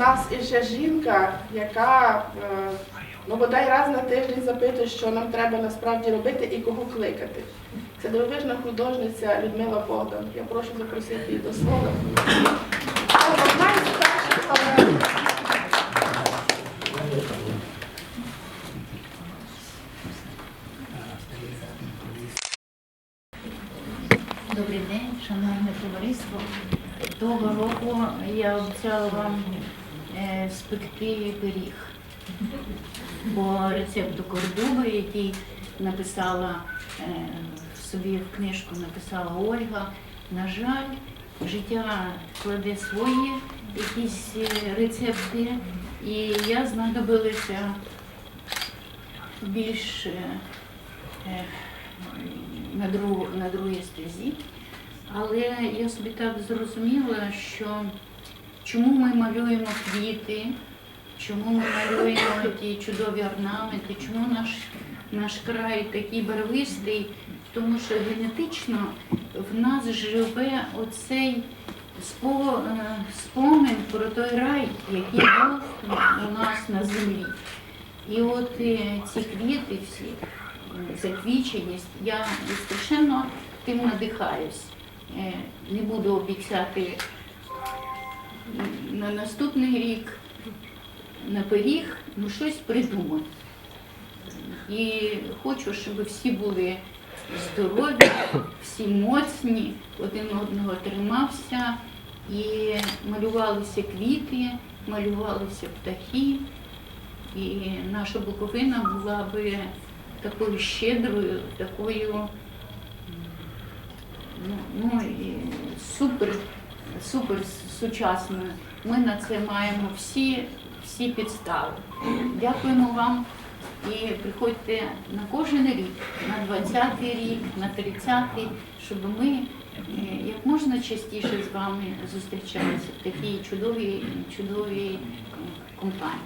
нас іще жінка, яка е, ну, бодай раз на тиждень запитує, що нам треба насправді робити і кого кликати. Це дивовижна художниця Людмила Богдан. Я прошу запросити її до слова. Добрий день, шановне товариство. Того року я обіцяла вам спекти пиріг по рецепту кордуби, який написала е, собі в книжку написала Ольга. На жаль, життя кладе свої якісь е, рецепти, і я знадобилася більш е, е, на, другу, на другій стезі. Але я собі так зрозуміла, що чому ми малюємо квіти, чому ми малюємо ті чудові орнаменти, чому наш, наш край такий барвистий, тому що генетично в нас живе оцей е, спомин про той рай, який був у нас на землі. І от е, ці квіти всі, заквіченість, я страшенно тим надихаюсь. Е, Не буду обіцяти на наступний рік на пиріг, ну щось придумати. І хочу, щоб всі були здорові, всі моцні, один одного тримався і малювалися квіти, малювалися птахи. І наша Буковина була би такою щедрою, такою ну, ну, супер, супер сучасною. Ми на це маємо всі, всі підстави. Дякуємо вам і приходьте на кожен рік, на 20-й рік, на 30-й, щоб ми е, як можна частіше з вами зустрічалися в такій чудовій, чудовій е, компанії.